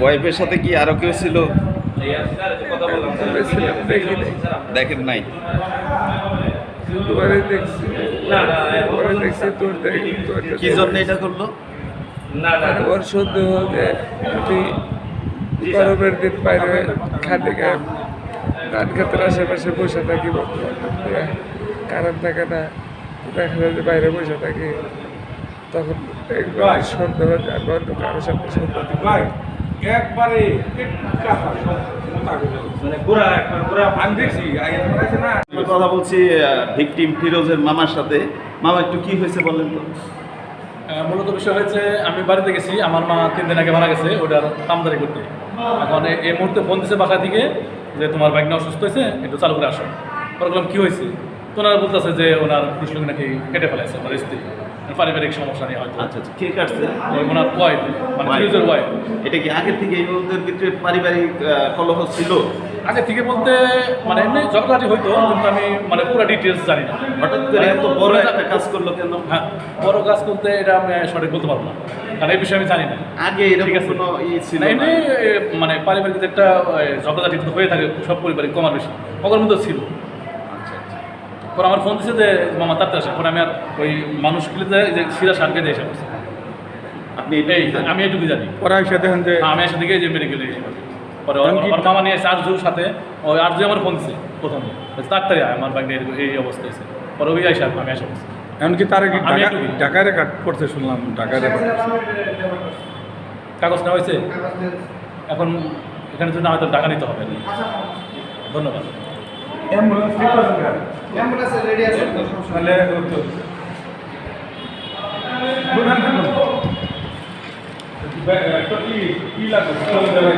ওয়াইফের সাথে কি আরও কেউ ছিল? ছিলাম দেখি নাই দেখেন নাই কি জন্য এটা করল? ওর গরমের দিন বাইরে খাটে গায়ে ধান খেতের আশেপাশে বসে থাকি। কারণ থাকে না দেখা যায় যে বাইরে বসে থাকি তখন দেখব সন্দেহ যে আমি অন্য কারোর সাথে সন্দেহ একবারে মানে কথা বলছি ভিকটিম ফিরোজের মামার সাথে। মামা একটু কি হয়েছে বলেন তো? মূলত বিষয় হয়েছে আমি বাড়িতে গেছি আমার মা তিন দিন আগে মারা গেছে ওটার কামদারি করতে। এখন এই মুহূর্তে ফোন দিছে বাসা থেকে যে তোমার বাইক না অসুস্থ হয়েছে একটু চালু করে আসো। পরে বললাম কী হয়েছে? তো ওনারা বলতেছে যে ওনার পুরুষ নাকি কেটে ফেলেছে ওনার স্ত্রী। পারিবারিক সমস্যা নিয়ে হয়তো। আচ্ছা আচ্ছা কে কাটছে? ওনার ওয়াইফ মানে. ফিরোজের ওয়াইফ এটা কি আগে থেকে ওদের পারিবারিক কলহ ছিল? আগে থেকে বলতে মানে এমনি ঝগড়াটি হয়তো কিন্তু আমি মানে পুরো ডিটেলস জানি না। হঠাৎ করে এত বড় একটা কাজ করল কেন? হ্যাঁ বড় কাজ করতে এটা আমি সঠিক বলতে পারব না। কারণ এই বিষয়ে আমি জানি না। আগে ঠিক আছে। এমনি মানে পারিবারিক একটা ঝগড়াঝাটি হয়ে থাকে সব পরিবারে কমার বেশি। ওদের মধ্যে ছিল। পরে আমার ফোন দিছে যে মামা তাড়াতাড়ি আসে পরে আমি আর ওই মানুষ কিলিতে যে সিরা সারকে দিয়ে এসে পড়ছি। আপনি এটাই? আমি এটুকু জানি। পরে এসে দেখেন যে হ্যাঁ, আমি এসে দিকে যে মেডিকেলে এসে পড়ছি। পরে ওর- ওর মামা নিয়ে এসে আরজুর সাথে ওই আরজু আমার ফোন দিছে প্রথমে। তাড়াতাড়ি আয় আমার বাইক এই অবস্থা হয়েছে। পরে ওই আইসা আমি আসা পড়ছি। এমনকি তার ঢাকায় রেকর্ড করতে শুনলাম ঢাকায় কাগজ নেওয়া হয়েছে? এখন এখানে জন্য হয়তো টাকা নিতে হবে। ধন্যবাদ। তাহলে হতো। বুঝলেন তো? বে- একটা কি কি লাগবে চলে